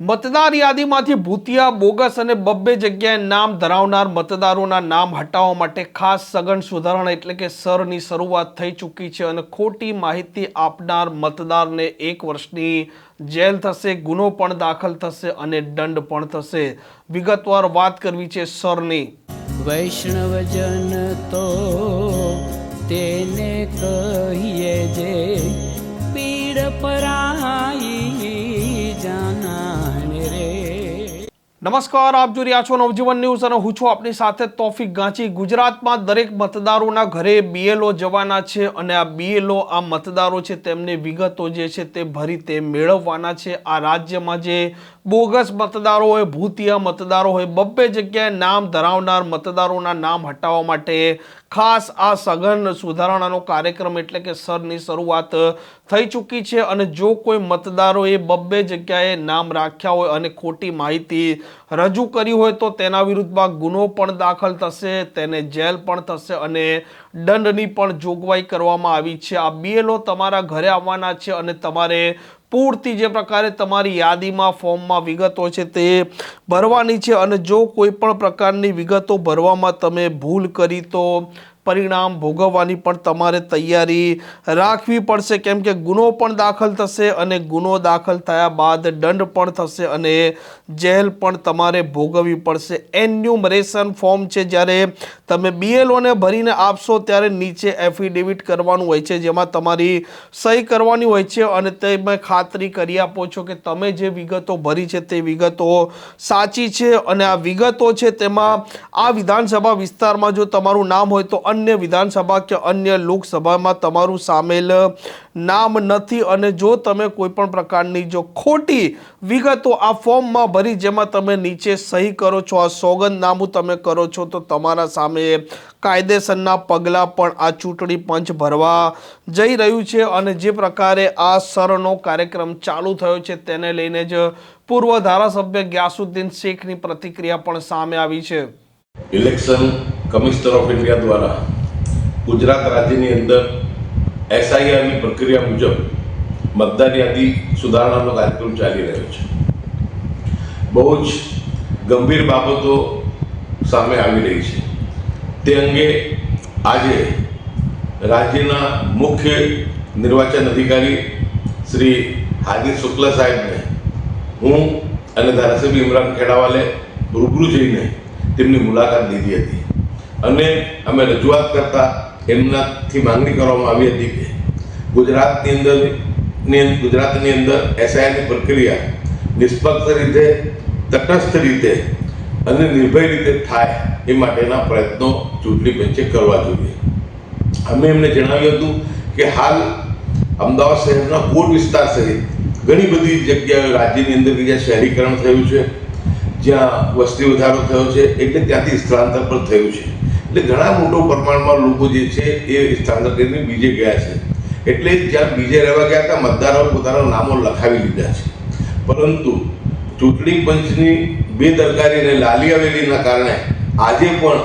મતદાર યાદીમાંથી ભૂતિયા, બોગસ અને બબ્બે જગ્યાએ નામ ધરાવનાર મતદારોના નામ હટાવવા માટે ખાસ સઘન સુધારણા એટલે કે સરની શરૂઆત થઈ ચૂકી છે અને ખોટી માહિતી આપનાર મતદારને એક વર્ષની જેલ થશે, ગુનો પણ દાખલ થશે અને દંડ પણ થશે. વિગતવાર વાત કરવી છે સરની. વૈષ્ણવજન તો તેને કહીએ જે પીડ પરાઈ નમસ્કાર, આપ જો રહ્યા છો નવજીવન ન્યૂઝ અને હું છું આપની સાથે તોફિક ગાંચી. ગુજરાતમાં દરેક મતદારોના ઘરે બીએલઓ જવાના છે અને આ બીએલઓ આ મતદારો છે, તેમની વિગતો જે છે તે ભરી તે મેળવવાના છે. આ રાજ્યમાં જે બોગસ મતદારો હોય, ભૂતિયા મતદારો હોય, બબ્બે જગ્યાએ નામ ધરાવનાર મતદારોના નામ હટાવવા માટે ખાસ આ સઘન સુધારણાનો કાર્યક્રમ એટલે કે સરની શરૂઆત થઈ ચૂકી છે. અને જો કોઈ મતદારોએ બબ્બે જગ્યાએ નામ રાખ્યા હોય અને ખોટી માહિતી રજૂ કરી હોય તો તેના વિરુદ્ધમાં ગુનો પણ દાખલ થશે, તેને જેલ પણ થશે અને દંડની પણ જોગવાઈ કરવામાં આવી છે. આ બીએલઓ તમારા ઘરે આવવાના છે અને તમારે પૂરતી જે પ્રકારે તમારી યાદીમાં, ફોર્મમાં વિગતો છે તે ભરવાની છે અને જો કોઈ પણ પ્રકારની વિગતો ભરવામાં તમે ભૂલ કરી તો પરિણામ ભોગવવાની પણ તમારે તૈયારી રાખવી પડશે. કેમ કે ગુનો પણ દાખલ થશે અને ગુનો દાખલ થયા બાદ દંડ પણ થશે અને જેલ પણ તમારે ભોગવવી પડશે. એન્યુમરેશન ફોર્મ છે, જ્યારે તમે બીએલઓને ભરીને આપશો, ત્યારે નીચે એફિડેવિટ કરવાનું હોય છે, જેમાં તમારી સહી કરવાની હોય છે અને તમે ખાતરી કરી આપો છો કે તમે જે વિગતો ભરી છે તે વિગતો સાચી છે અને આ વિગતો છે તેમાં આ વિધાનસભા વિસ્તારમાં જો તમારું નામ હોય તો અન્ય વિધાનસભા કે અન્ય લોકસભામાં તમારું સામેલ નામ નથી અને જો તમે કોઈ પણ પ્રકારની જો ખોટી વિગતો આ ફોર્મમાં ભરી જેમાં તમે નીચે સહી કરો છો, આ સોગંદનામું તમે કરો છો, તો તમારા સામે કાયદેસરના પગલાં પણ આ ચૂંટણી પંચ ભરવા જઈ રહ્યું છે અને જે પ્રકારે આ સરનો કાર્યક્રમ ચાલુ થયો છે તેને લઈને જ પૂર્વ ધારાસભ્ય ગ્યાસુદ્દીન શેખની પ્રતિક્રિયા પણ સામે આવી છે. ઇલેક્શન કમિશનર ઓફ ઇન્ડિયા દ્વારા ગુજરાત રાજ્યની અંદર એસઆઈઆરની પ્રક્રિયા મુજબ મતદાર યાદી સુધારણાનો કાર્યક્રમ ચાલી રહ્યો છે. બહુ જ ગંભીર બાબતો સામે આવી રહી છે. તે અંગે આજે રાજ્યના મુખ્ય નિર્વાચન અધિકારી શ્રી હાર્દિક શુક્લા સાહેબને હું અને ધારાસભ્ય ઇમરાન ખેડાવાલે રૂબરૂ જઈને તેમની મુલાકાત લીધી હતી. અને અમે રજૂઆત કરતા એમનાથી માંગણી કરવામાં આવી હતી કે ગુજરાતની અંદર ગુજરાતની અંદર એસઆઈની પ્રક્રિયા નિષ્પક્ષ રીતે, તટસ્થ રીતે અને નિર્ભય રીતે થાય એ માટેના પ્રયત્નો ચૂંટણી પંચે કરવા જોઈએ. અમે એમને જણાવ્યું હતું કે હાલ અમદાવાદ શહેરના કોટ વિસ્તાર સહિત ઘણી બધી જગ્યાએ રાજ્યની અંદર જ્યાં શહેરીકરણ થયું છે, જ્યાં વસ્તી વધારો થયો છે, એટલે ત્યાંથી સ્થળાંતર પણ થયું છે. એટલે ઘણા મોટો પ્રમાણમાં લોકો જે છે એ સ્થાનક કરીને બીજે ગયા છે. એટલે જ્યાં બીજે રહેવા ગયા હતા મતદારો પોતાના નામો લખાવી લીધા છે. પરંતુ ચૂંટણી પંચની બેદરકારી અને લાલી આવેલીના કારણે આજે પણ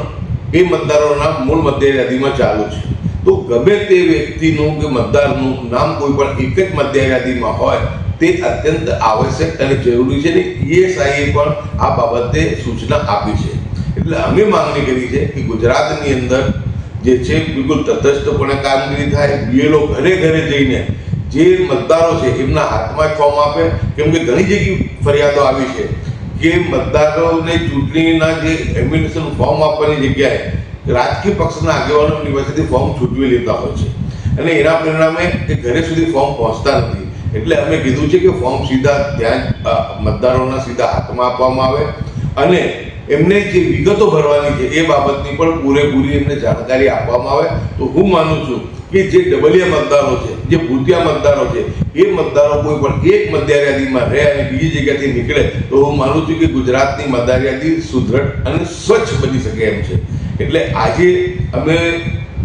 એ મતદારોના મૂળ મતદાર યાદીમાં ચાલુ છે. તો ગમે તે વ્યક્તિનું કે મતદારનું નામ કોઈ પણ એક જ મતદાર યાદીમાં હોય, તે અત્યંત આવશ્યક અને જરૂરી છે ને ઈએસઆઈએ પણ આ બાબતે સૂચના આપી છે. એટલે અમે માંગણી કરી છે કે ગુજરાતની અંદર જે છે બિલકુલ તટસ્થપણે કામગીરી થાય, બીએલઓ ઘરે ઘરે જઈને જે મતદારો છે એમના હાથમાં ફોર્મ આપે, કેમ કે ઘણી જગ્યાએ ફરિયાદો આવી છે કે મતદારોને ચૂંટણીના જે એમ્યુનેશન ફોર્મ આપવાની જગ્યાએ રાજકીય પક્ષના આગેવાનોની પાસેથી ફોર્મ છૂટવી લેતા હોય છે. અને એના પરિણામે એ ઘરે સુધી ફોર્મ પહોંચતા નથી. એટલે અમે કીધું છે કે ફોર્મ સીધા ત્યાં મતદારોના સીધા હાથમાં આપવામાં આવે. અને એમને જે વિગતો ભરવાની છે એ બાબતની પણ પૂરેપૂરી એમને જાણકારી આપવામાં આવે. તો હું માનું છું કે જે ડબલિયા મતદારો છે, જે ભૂતિયા મતદારો છે, એ મતદારો કોઈ પણ એક મતદાર રહે અને બીજી જગ્યાથી નીકળે, તો હું માનું છું કે ગુજરાતની મતદાર યાદી સુદૃઢ અને સ્વચ્છ બની શકે એમ છે. એટલે આજે અમે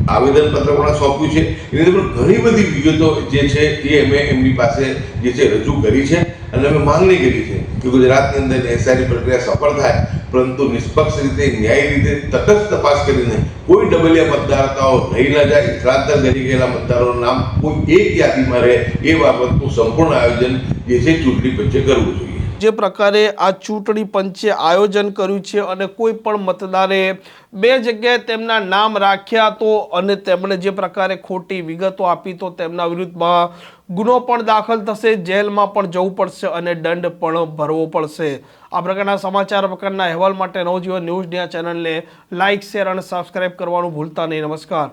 આવેદનપત્ર પણ સોંપ્યું છે. એની અંદર પણ ઘણી બધી વિગતો જે છે એ અમે એમની પાસે જે છે રજૂ કરી છે. અને અમે માંગણી કરી છે કે ગુજરાતની અંદર એસઆઈની પ્રક્રિયા સફળ થાય પરંતુ નિષ્પક્ષ રીતે, ન્યાય રીતે તટસ્થ તપાસ કરીને કોઈ ડબલિયા મતદારતાઓ નહીં ના જાય, શ્રાદ્ધ કરી ગયેલા મતદારોનું નામ કોઈ એક યાદીમાં રહે, એ બાબતનું સંપૂર્ણ આયોજન જે છે ચૂંટણી પંચે કરવું જોઈએ. જે પ્રકારે આ ચૂંટણી પંચે આયોજન કર્યું છે અને કોઈ પણ મતદારે બે જગ્યાએ તેમના નામ રાખ્યા તો અને તેમણે જે પ્રકારે ખોટી વિગતો આપી તો તેમના વિરુદ્ધમાં ગુનો પણ દાખલ થશે, જેલમાં પણ જવું પડશે અને દંડ પણ ભરવો પડશે. આ પ્રકારના સમાચાર પ્રકારના અહેવાલ માટે નવજીવન ન્યૂઝ ડિયા ચેનલને લાઇક, શેર અને સબસ્ક્રાઇબ કરવાનું ભૂલતા નહીં. નમસ્કાર.